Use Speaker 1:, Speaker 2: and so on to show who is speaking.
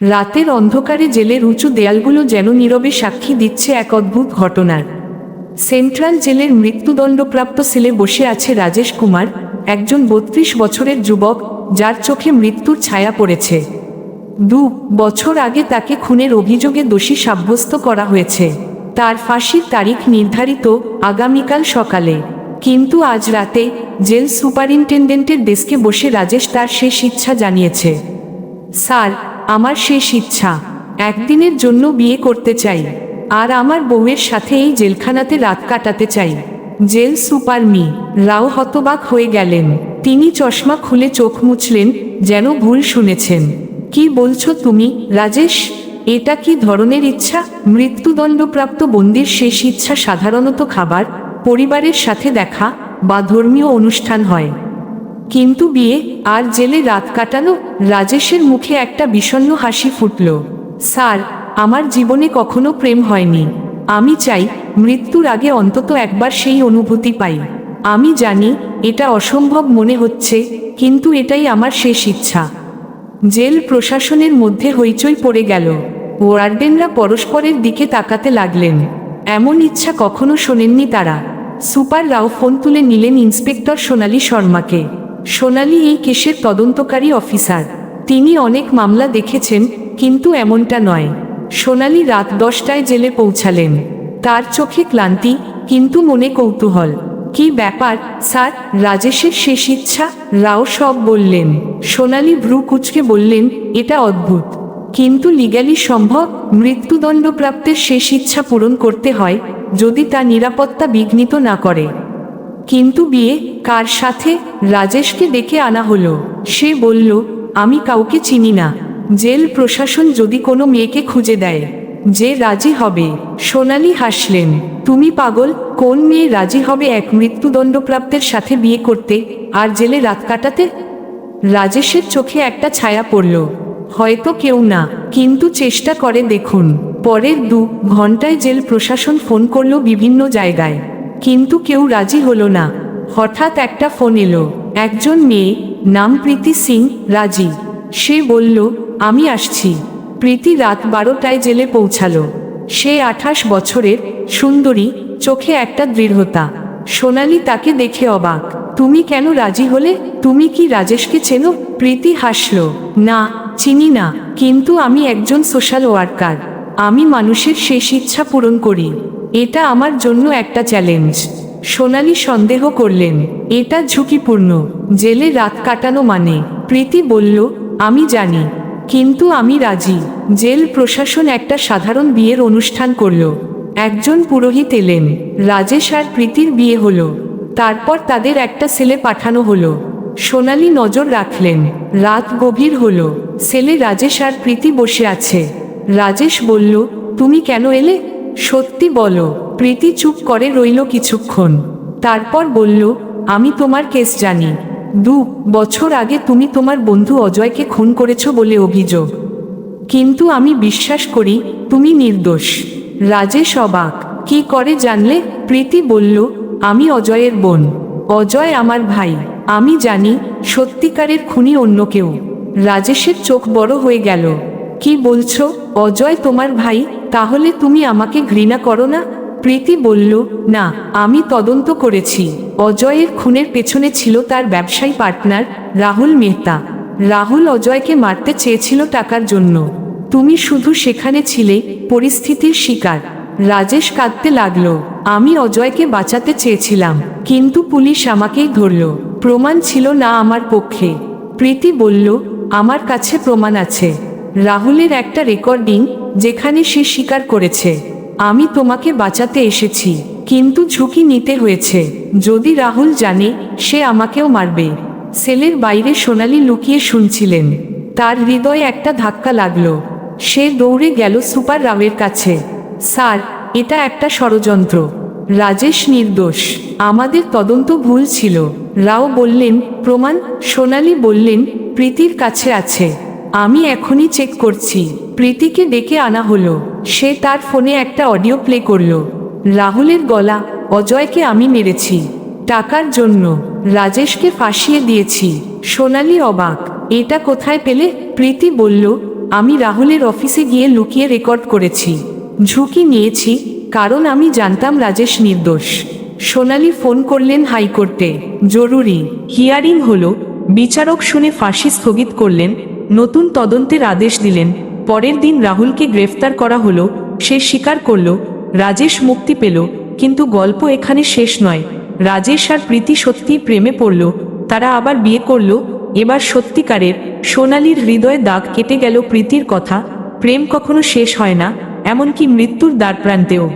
Speaker 1: রাতের অন্ধকারে জেলের উঁচু দেয়ালগুলো যেন নীরবে সাক্ষী দিচ্ছে এক অদ্ভুত ঘটনার। সেন্ট্রাল জেলের মৃত্যুদণ্ডপ্রাপ্ত সেলে বসে আছে রাজেশ কুমার, একজন বত্রিশ বছরের যুবক, যার চোখে মৃত্যুর ছায়া পড়েছে। দু বছর আগে তাকে খুনের অভিযোগে দোষী সাব্যস্ত করা হয়েছে। তার ফাঁসির তারিখ নির্ধারিত আগামীকাল সকালে। কিন্তু আজ রাতে জেল সুপারিনটেন্ডেন্টের ডেস্কে বসে রাজেশ তার শেষ ইচ্ছা জানিয়েছে। স্যার আমার শেষ ইচ্ছা। একদিনের জন্য বিয়ে করতে চাই। আর আমার বউয়ের সাথে এই জেলখানাতে রাত কাটাতে চাই। জেল সুপার মি, রাও হতবাক হয়ে গেলেন। তিনি চশমা খুলে চোখ মুছলেন, যেন ভুল শুনেছেন। কি বলছো তুমি, রাজেশ? এটা কি ধরনের ইচ্ছা? মৃত্যুদণ্ডপ্রাপ্ত বন্দির শেষ ইচ্ছা সাধারণত খাবার, পরিবারের সাথে দেখা বা ধর্মীয় অনুষ্ঠান হয়। কিন্তু বিয়ে আর জেলে রাত কাটানো রাজেশের মুখে একটা বিষণ্ণ হাসি ফুটল। স্যার, আমার জীবনে কখনো প্রেম হয়নি। আমি চাই মৃত্যুর আগে অন্তত একবার সেই অনুভূতি পাই। আমি জানি এটা অসম্ভব মনে হচ্ছে, কিন্তু এটাই আমার শেষ ইচ্ছা। জেল প্রশাসনের মধ্যে হইচই পড়ে গেল। ওয়ার্ডেনরা পরস্পরের দিকে তাকাতে লাগলেন। এমন ইচ্ছা কখনো শোনেননি তারা। সুপার রাও ফোন তুলে নিলেন ইন্সপেক্টর সোনালী শর্মাকে। সোনালী এই কেসের তদন্তকারী অফিসার। তিনি অনেক মামলা দেখেছেন, কিন্তু এমনটা নয়। সোনালি রাত দশটায় জেলে পৌঁছালেন। তার চোখে ক্লান্তি, কিন্তু মনে কৌতূহল। কি ব্যাপার, স্যার? রাজেশের শেষ ইচ্ছা? রাও সব বললেন। সোনালি ভ্রু কুচকে বললেন, এটা অদ্ভুত। কিন্তু লিগ্যালি সম্ভব? মৃত্যুদণ্ডপ্রাপ্তের শেষ ইচ্ছা পূরণ করতে হয়, যদি তা নিরাপত্তা বিঘ্নিত না করে। কিন্তু বিয়ে কার সাথে? রাজেশকে ডেকে আনা হলো। সে বলল, আমি কাউকে চিনি না। জেল প্রশাসন যদি কোনো মেয়েকে খুঁজে দেয়, যে রাজি হবে। সোনালি হাসলেন, তুমি পাগল, কোন মেয়ে রাজি হবে এক মৃত্যুদণ্ডপ্রাপ্তের সাথে বিয়ে করতে আর জেলে রাত কাটাতে? রাজেশের চোখে একটা ছায়া পড়ল। হয়তো কেউ না, কিন্তু চেষ্টা করে দেখুন। পরের দু ঘন্টায় জেল প্রশাসন ফোন করল বিভিন্ন জায়গায়। কিন্তু কেউ রাজি হলো না। হঠাৎ একটা ফোন এলো। একজন মেয়ে, নাম প্রীতি সিং, রাজি। সে বলল, আমি আসছি। প্রীতি রাত বারোটায় জেলে পৌঁছালো। সে আঠাশ বছরের, সুন্দরী, চোখে একটা দৃঢ়তা। সোনালি তাকে দেখে অবাক। তুমি কেন রাজি হলে? তুমি কি রাজেশকে চেনো? প্রীতি হাসল। না, চিনি না, কিন্তু আমি একজন সোশ্যাল ওয়ার্কার। আমি মানুষের শেষ ইচ্ছা পূরণ করি। এটা আমার জন্য একটা চ্যালেঞ্জ সোনালি সন্দেহ করলেন, এটা ঝুঁকিপূর্ণ, জেলে রাত কাটানো মানে। প্রীতি বলল, আমি জানি, কিন্তু আমি রাজি। জেল প্রশাসন একটা সাধারণ বিয়ের অনুষ্ঠান করল। একজন পুরোহিত এলেন, রাজেশ আর প্রীতির বিয়ে হলো। তারপর তাদের একটা ছেলে পাঠানো হলো। সোনালি নজর রাখলেন, রাত গভীর হলো। ছেলে রাজেশ আর প্রীতি বসে আছে। রাজেশ বলল, তুমি কেন এলে? সত্যি বলো, প্রীতি চুপ করে রইল কিছুক্ষণ। তারপর বলল, আমি তোমার কেস জানি। দু বছর আগে তুমি তোমার বন্ধু অজয়কে খুন করেছ বলে অভিযোগ। কিন্তু আমি বিশ্বাস করি, তুমি নির্দোষ। রাজেশ অবাক, কি করে জানলে? প্রীতি বলল, আমি অজয়ের বোন। অজয় আমার ভাই। আমি জানি, সত্যিকারের খুনি অন্য কেউ। রাজেশের চোখ বড় হয়ে গেল। কি বলছো? অজয় তোমার ভাই? তাহলে তুমি আমাকে ঘৃণা করো না? প্রীতি বলল, না, আমি তদন্ত করেছি। অজয়ের খুনের পেছনে ছিল তার ব্যবসায়ী পার্টনার রাহুল মেহতা। রাহুল অজয়কে মারতে চেয়েছিল টাকার জন্য। তুমি শুধু সেখানে ছিলে, পরিস্থিতির শিকার। রাজেশ কাঁদতে লাগল, আমি অজয়কে বাঁচাতে চেয়েছিলাম, কিন্তু পুলিশ আমাকেই ধরল। প্রমাণ ছিল না আমার পক্ষে। প্রীতি বলল, আমার কাছে প্রমাণ আছে। রাহুলের একটা রেকর্ডিং যেখানে সে স্বীকার করেছে, আমি তোমাকে বাঁচাতে এসেছি, কিন্তু ঝুঁকি নিতে হয়েছে। যদি রাহুল জানে, সে আমাকেও মারবে। সেলের বাইরে সোনালি লুকিয়ে শুনছিলেন। তার হৃদয়ে একটা ধাক্কা লাগল। সে দৌড়ে গেল সুপার রাওয়ের কাছে। স্যার, এটা একটা ষড়যন্ত্র। রাজেশ নির্দোষ। আমাদের তদন্ত ভুল ছিল। রাও বললেন, প্রমাণ? সোনালি বললেন, প্রীতির কাছে আছে। আমি এখনই চেক করছি। প্রীতিকে ডেকে আনা হলো। সে তার ফোনে একটা অডিও প্লে করল। রাহুলের গলা, অজয়কে আমি মেরেছি। টাকার জন্য রাজেশকে ফাঁসিয়ে দিয়েছি। সোনালি অবাক, এটা কোথায় পেলে? প্রীতি বলল, আমি রাহুলের অফিসে গিয়ে লুকিয়ে রেকর্ড করেছি। ঝুঁকি নিয়েছি, কারণ আমি জানতাম রাজেশ নির্দোষ। সোনালি ফোন করলেন হাইকোর্টে। জরুরি। হিয়ারিং হলো, বিচারক শুনে ফাঁসি স্থগিত করলেন নতুন তদন্তের আদেশ দিলেন। পরের দিন রাহুলকে গ্রেফতার করা হলো, সে স্বীকার করল, রাজেশ মুক্তি পেল, কিন্তু গল্প এখানে শেষ নয়। রাজেশ আর প্রীতি সত্যিই প্রেমে পড়ল, তারা আবার বিয়ে করল, এবার সত্যিকারের সোনালির হৃদয়ে দাগ কেটে গেল প্রীতির কথা, প্রেম কখনো শেষ হয় না, এমনকি মৃত্যুর দ্বারপ্রান্তেও।